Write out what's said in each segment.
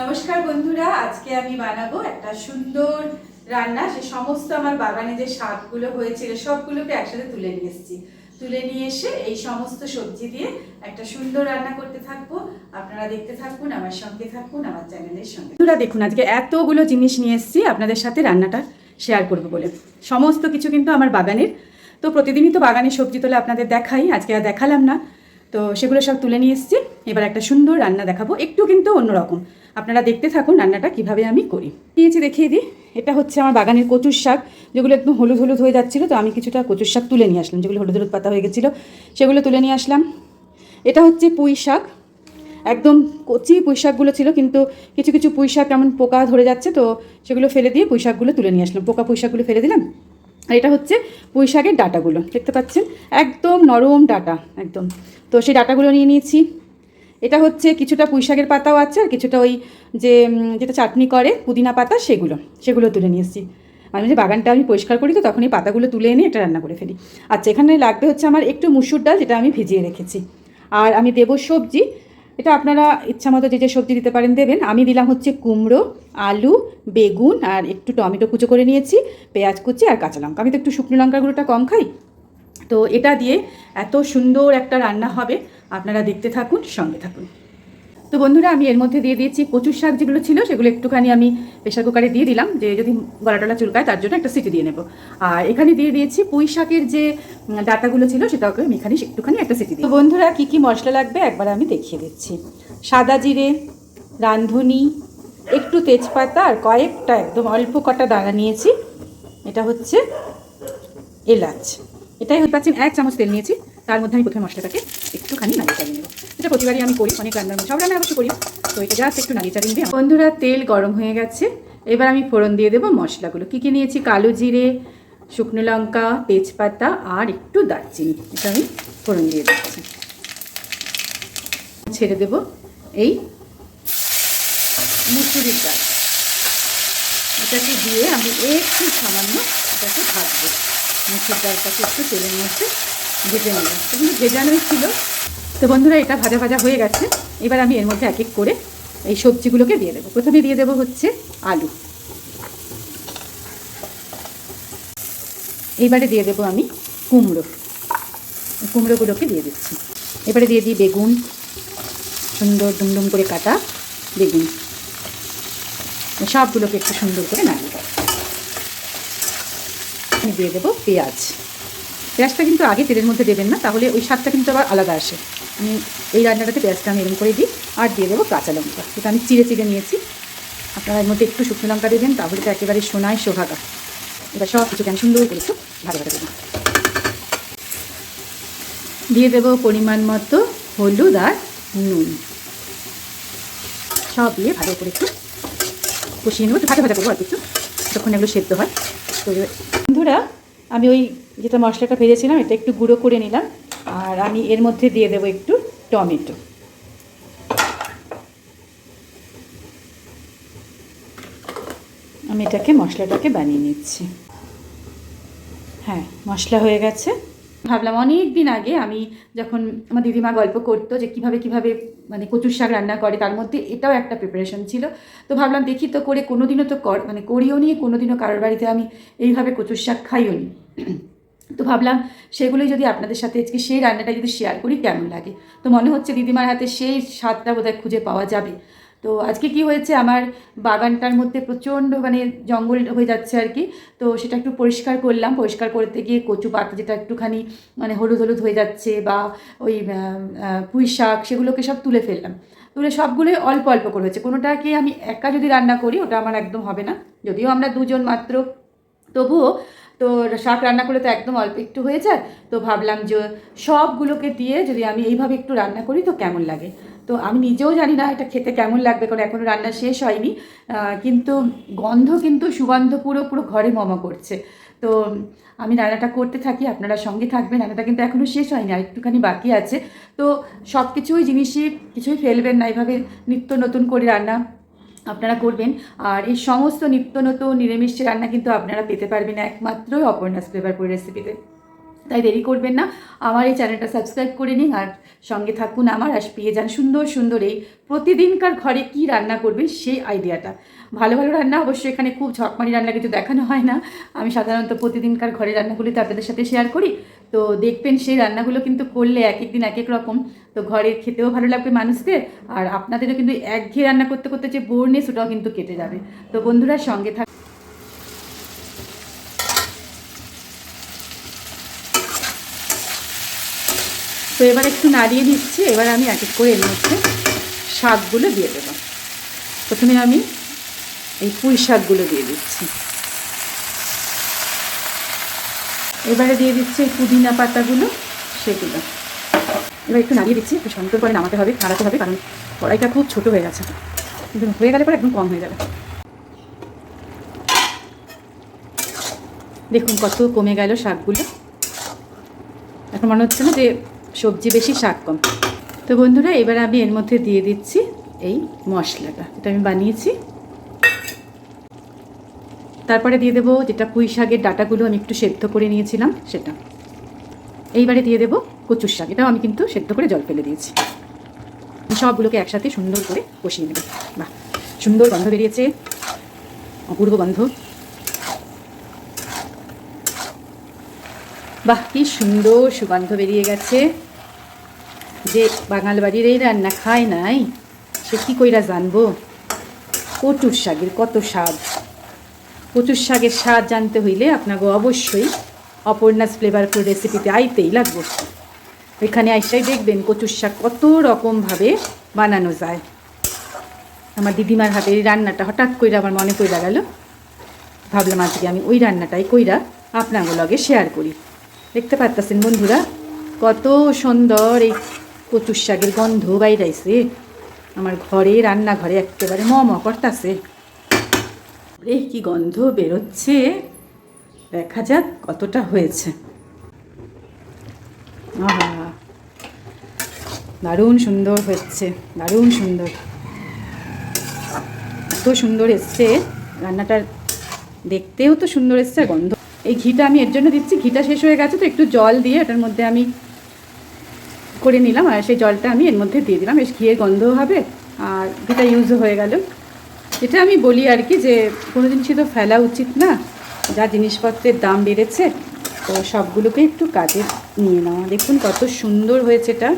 নমস্কার বন্ধুরা, আজকে আমি বানাবো একটা সুন্দর রান্না। সে সমস্ত আমার বাগানে যে শাকগুলো হয়েছিল, সবগুলোকে একসাথে তুলে নিয়ে এসেছি। তুলে নিয়ে এসে এই সমস্ত সবজি দিয়ে একটা সুন্দর রান্না করতে থাকব। আপনারা দেখতে থাকুন, আমার সঙ্গে থাকুন, আমার চ্যানেলের সঙ্গে। বন্ধুরা, দেখুন, আজকে এতগুলো জিনিস নিয়ে এসেছি। আপনাদের সাথে রান্নাটা শেয়ার করব বলে। সমস্ত কিছু কিন্তু আমার বাগানের। তো প্রতিদিনই তো বাগানের সবজি তোলা আপনাদের দেখাই, আজকে আর দেখালাম না। তো সেগুলো সব তুলে নিয়ে এসেছি। এবার একটা সুন্দর রান্না দেখাবো, একটু কিন্তু অন্যরকম। আপনারা দেখতে থাকুন রান্নাটা কীভাবে আমি করি। দিয়েছি দেখিয়ে দিই, এটা হচ্ছে আমার বাগানের কচুর শাক, যেগুলো একদম হলুদ হলুদ হয়ে যাচ্ছিল, তো আমি কিছুটা কচুর শাক তুলে নিয়ে আসলাম, যেগুলো হলুদ হলুদ পাতা হয়ে গেছিল, সেগুলো তুলে নিয়ে আসলাম। এটা হচ্ছে পুঁই শাক, একদম কচি পুঁই শাকগুলো ছিল, কিন্তু কিছু কিছু পুঁই শাক কেমন পোকা ধরে যাচ্ছে, তো সেগুলো ফেলে দিয়ে পুঁই শাকগুলো তুলে নিয়ে আসলাম, পোকা পুঁই শাকগুলো ফেলে দিলাম। আর এটা হচ্ছে পুঁই শাকের ডাটাগুলো, দেখতে পাচ্ছেন? একদম নরম ডাটা, একদম। তো সেই ডাটাগুলো নিয়ে নিয়েছি। এটা হচ্ছে কিছুটা পুঁই শাকের পাতাও আছে আর কিছুটা ওই যে যেটা চাটনি করে, পুদিনা পাতা, সেগুলো সেগুলো তুলে নিয়ে এসেছি। মাঝে মাঝে বাগানটা আমি পরিষ্কার করি তো, তখন এই পাতাগুলো তুলে এনে এটা রান্না করে ফেলি। আচ্ছা এখানে লাগবে হচ্ছে আমার একটু মুসুর ডাল, যেটা আমি ভিজিয়ে রেখেছি। আর আমি দেবো সবজি। এটা আপনারা ইচ্ছা মতো যে যে সবজি দিতে পারেন, দেবেন। আমি দিলাম হচ্ছে কুমড়ো, আলু, বেগুন, আর একটু টমেটো কুচো করে নিয়েছি, পেঁয়াজ কুচি আর কাঁচা লঙ্কা। আমি তো একটু শুকনো লঙ্কার গুঁড়োটা কম খাই। তো এটা দিয়ে এত সুন্দর একটা রান্না হবে। আপনারা দেখতে থাকুন, সঙ্গে থাকুন। তো বন্ধুরা, আমি এর মধ্যে দিয়ে দিয়েছি কচুর শাক যেগুলো ছিল, সেগুলো একটুখানি আমি প্রেশার কুকারে দিয়ে দিলাম, যে যদি গলা টলা চুলকায় তার জন্য একটা সিটি দিয়ে নেব। আর এখানে দিয়ে দিয়েছি পুঁই শাকের যে ডাটাগুলো ছিল, সেটাকে আমি এখানে একটুখানি একটা সিটি দিই তো বন্ধুরা, কী কী মশলা লাগবে একবার আমি দেখিয়ে দিচ্ছি। সাদা জিরে, রাঁধুনি, একটু তেজপাতা আর কয়েকটা একদম অল্প কটা দানা নিয়েছি। এটা হচ্ছে এলাচ। এটাই হতে পাচ্ছেন এক চামচ তেল নিয়েছি। তার মধ্যে আমি প্রথমে মশলাটাকে একটুখানি নাড়িয়ে চালিয়ে নেব। এটা প্রতিবারই আমি করি, অনেক রান্নার সব রান্না অবশ্য করি। তো এটা জাস্ট একটু নাড়িয়ে চালিয়ে দিই বন্ধুরা, তেল গরম হয়ে গেছে। এবার আমি ফোড়ন দিয়ে দেবো মশলাগুলো। কী কী নিয়েছি? কালো জিরে, শুকনো লঙ্কা, তেজপাতা আর একটু দারচিনি। এটা আমি ফোড়ন দিয়ে দিচ্ছি। ছেড়ে দেব এই মুসুরির ডাল। এটাকে দিয়ে আমি একটু সামান্য এটাকে ভাজবো। মুসুর ডালটাকে একটু তেলের মধ্যে ভেজে তো কিন্তু ভেজানোই ছিল। তো বন্ধুরা, এটা ভাজা ভাজা হয়ে গেছে। এবার আমি এর মধ্যে এক এক করে এই সবজিগুলোকে দিয়ে দেবো। প্রথমে দিয়ে দেবো হচ্ছে আলু। এইবারে দিয়ে দেবো আমি কুমড়ো। কুমড়োগুলোকে দিয়ে দিচ্ছি। এবারে দিয়ে দিই বেগুন। সুন্দর ডুমডুম করে কাটা বেগুন। সবগুলোকে একটু সুন্দর করে নাড়িয়ে আমি দিয়ে দেবো পেঁয়াজ। পেঁয়াজটা কিন্তু আগে তেলের মধ্যে দেবেন না, তাহলে ওই স্বাদটা কিন্তু আবার আলাদা আসে। আমি এই রান্নাটাতে পেঁয়াজটা আমি এরকম করে দিই, আর দিয়ে দেবো কাঁচা লঙ্কা। এটা আমি চিড়ে চিড়ে নিয়েছি। আপনারা এর মধ্যে একটু শুকনো লঙ্কা দেবেন, তাহলে তো একেবারে সোনায় সোহাগা এবার সব কিছু কেন সুন্দর করে একটু ভালো ভালো দেবো দিয়ে দেবো পরিমাণ মতো হলুদ আর নুন। সব দিয়ে ভালো করে একটু কষিয়ে নেব ভাজা ভাজা করব আর কিছু তখন এগুলো সেদ্ধ হয়। তো বন্ধুরা, আমি ওই যেটা মশলাটা ভেজেছিলাম, এটা একটু গুঁড়ো করে নিলাম, আর আমি এর মধ্যে দিয়ে দেবো একটু টমেটো। আমি এটাকে মশলাটাকে বানিয়ে নিচ্ছি। হ্যাঁ মশলা হয়ে গেছে। ভাবলাম অনেক দিন আগে আমি যখন আমার দিদিমা গল্প করতো যে কীভাবে কীভাবে মানে কচুর শাক রান্না করে, তার মধ্যে এটাও একটা প্রিপারেশন ছিল। তো ভাবলাম দেখি তো করে কোনোদিনও তো কর মানে করিও নি, কোনোদিনও কারোর বাড়িতে আমি এইভাবে কচুর শাক খাইও নি। তো ভাবলাম সেগুলোই যদি আপনাদের সাথে আজকে সেই রান্নাটা যদি শেয়ার করি, কেমন লাগে? তো মনে হচ্ছে দিদিমার হাতে সেই স্বাদটা বোধহয় খুঁজে পাওয়া যাবে। তো আজকে কি হয়েছে? আমার বাগানটার মধ্যে প্রচণ্ড মানে জঙ্গল হয়ে যাচ্ছে আর কি। তো সেটা একটু পরিষ্কার করলাম। পরিষ্কার করতে গিয়ে কচু পাতা যেটা একটুখানি মানে হলুদ হলুদ হয়ে যাচ্ছে বা ওই পুঁই শাক সেগুলোকে সব তুলে ফেললাম। তুলে সবগুলোই অল্প অল্প করে হয়েছে। কোনোটাকে আমি একা যদি রান্না করি, ওটা আমার একদম হবে না। যদিও আমরা দুজন মাত্র, তবুও তো শাক রান্না করলে তো একদম অল্প একটু হয়ে যায়। তো ভাবলাম যে সবগুলোকে দিয়ে যদি আমি এইভাবে একটু রান্না করি তো কেমন লাগে? তো আমি নিজেও জানি না এটা খেতে কেমন লাগবে, কারণ এখনও রান্না শেষ হয়নি। কিন্তু গন্ধ কিন্তু সুগন্ধ পুরো পুরো ঘরে মমা করছে। তো আমি রান্নাটা করতে থাকি, আপনারা সঙ্গে থাকবেন। রান্নাটা কিন্তু এখনও শেষ হয়নি, আর একটুখানি বাকি আছে। তো সব কিছুই জিনিসই কিছুই ফেলবেন না, এইভাবে নিত্য নতুন করে রান্না। আপনারা করবেন। আর এই সমস্ত নিত্য নতুন নিরামিষ রান্না কিন্তু আপনারা পেতে পারবেন একমাত্রই অপর্ণাস ফ্লেভারপুর রেসিপিতে তাই দেরি করবেন না। আমার এই চ্যানেলটা সাবস্ক্রাইব করে নিন আর সঙ্গে থাকুন আমার আর পেয়ে যান সুন্দর সুন্দর এই প্রতিদিনকার ঘরে কি রান্না করবেন সেই আইডিয়াটা ভালো ভালো রান্না অবশ্যই এখানে খুব ঝকমারি রান্না কিছু দেখানো হয় না। আমি সাধারণত প্রতিদিনকার ঘরে রান্নাগুলি তো আপনাদের সাথে শেয়ার করি। তো দেখবেন সেই রান্নাগুলো কিন্তু করলে এক এক দিন এক এক রকম। তো ঘরে খেতেও ভালো লাগবে মানুষদের। আর আপনাদেরও কিন্তু একঘেয়ে রান্না করতে করতে যে বোরনেস ওটাও কিন্তু কেটে যাবে। তো বন্ধুরা, সঙ্গে থাক তো এবার একটু নাড়িয়ে দিচ্ছি। এবার আমি এক এক করে এর মধ্যে শাকগুলো দিয়ে দেবো। প্রথমে আমি এই পুঁই শাকগুলো দিয়ে দিচ্ছি। এবারে দিয়ে দিচ্ছি পুদিনা পাতাগুলো, সেগুলো। এবার একটু নাড়িয়ে দিচ্ছি, একটু সুন্দর করে নামাতে হবে, নাড়াতে হবে, কারণ কড়াইটা খুব ছোট হয়ে গেছে। কিন্তু হয়ে গেলে পরে একদম কম হয়ে যাবে। দেখুন কত কমে গেল শাকগুলো। এখন মনে হচ্ছে না যে সবজি বেশি শাক কম। তো বন্ধুরা, এবার আমি এর মধ্যে দিয়ে দিচ্ছি এই মশলাটা। এটা আমি বানিয়েছি। তারপরে দিয়ে দেবো যেটা পুঁই শাকের ডাটাগুলো আমি একটু সেদ্ধ করে নিয়েছিলাম, সেটা। এইবারে দিয়ে দেবো কচুর শাক, এটাও আমি কিন্তু সেদ্ধ করে জল ফেলে দিয়েছি। সবগুলোকে একসাথে সুন্দর করে কষিয়ে নেব। বাহ, সুন্দর গন্ধ বেরিয়েছে, অপূর্ব গন্ধ। বাহ, কি সুন্দর সুগন্ধ বেরিয়ে গেছে। যে বাঙাল বাড়ির এই রান্না খায় নাই, সে কী কইরা জানব? কচুর শাকের কত স্বাদ। কচুর শাকের স্বাদ জানতে হইলে আপনাকে অবশ্যই অপর্ণাস ফ্লেভারফুল রেসিপিতে আইতেই লাগবে। এখানে আইসাই দেখবেন কচুর শাক কত রকমভাবে বানানো যায়। আমার দিদিমার হাতের এই রান্নাটা হঠাৎ কইরা আমার মনে কইরা গেল। ভাবলাম আজকে আমি ওই রান্নাটাই কইরা আপনার লগে শেয়ার করি। দেখতে পারতেছেন বন্ধুরা, কত সুন্দর এই কচুর শাকের গন্ধ বাইরাইছে। আমার ঘরে, রান্নাঘরে একেবারে ম করতাছে। রে কি গন্ধ বেরোচ্ছে? দেখা যাক কতটা হয়েছে। আহা, দারুণ সুন্দর হচ্ছে দারুণ সুন্দর। এত সুন্দর এসছে, রান্নাটার দেখতেও তো সুন্দর এসছে গন্ধ। এই ঘিটা আমি এর জন্য দিচ্ছি, ঘিটা শেষ হয়ে গেছে, তো একটু জল দিয়ে এটার মধ্যে আমি করে নিলাম, আর সেই জলটা আমি এর মধ্যে দিয়ে দিলাম। বেশ ঘিয়ের গন্ধও হবে, আর ঘিটা ইউজও হয়ে গেল। এটা আমি বলি আর কি যে কোনো জিনিসই তো ফেলা উচিত না যা জিনিসপত্রের দাম বেড়েছে তো সবগুলোকে একটু কাজে নিয়ে নেওয়া দেখুন কত সুন্দর হয়েছে এটা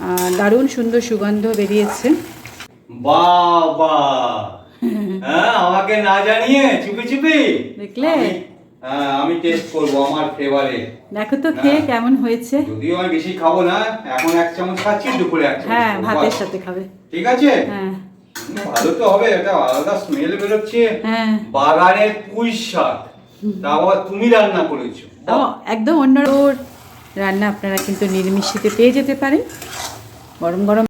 আর দারুণ সুন্দর সুগন্ধ বেরিয়েছে। বাবা! হ্যাঁ আমাকে না জানিয়ে চুপি চুপি? দেখলে? আমি- হ্যাঁ টেস্ট করব আমার দেখো তো খেয়ে কেমন হয়েছে। যদিও আমি বেশি খাব না এখন এক চামচ খাচ্ছি দুপুরে এক চামচ হ্যাঁ ভাতের সাথে খাবে। ঠিক আছে? হ্যাঁ। ভালো তো হবে এটা আলাদা স্মেল বেরোচ্ছে। হ্যাঁ। বাগানের পুঁই শাক তা আবার তুমি রান্না করেছ। একদম অন্য রান্না আপনারা কিন্তু নির্মিষিতে পেয়ে যেতে পারেন। গরম গরম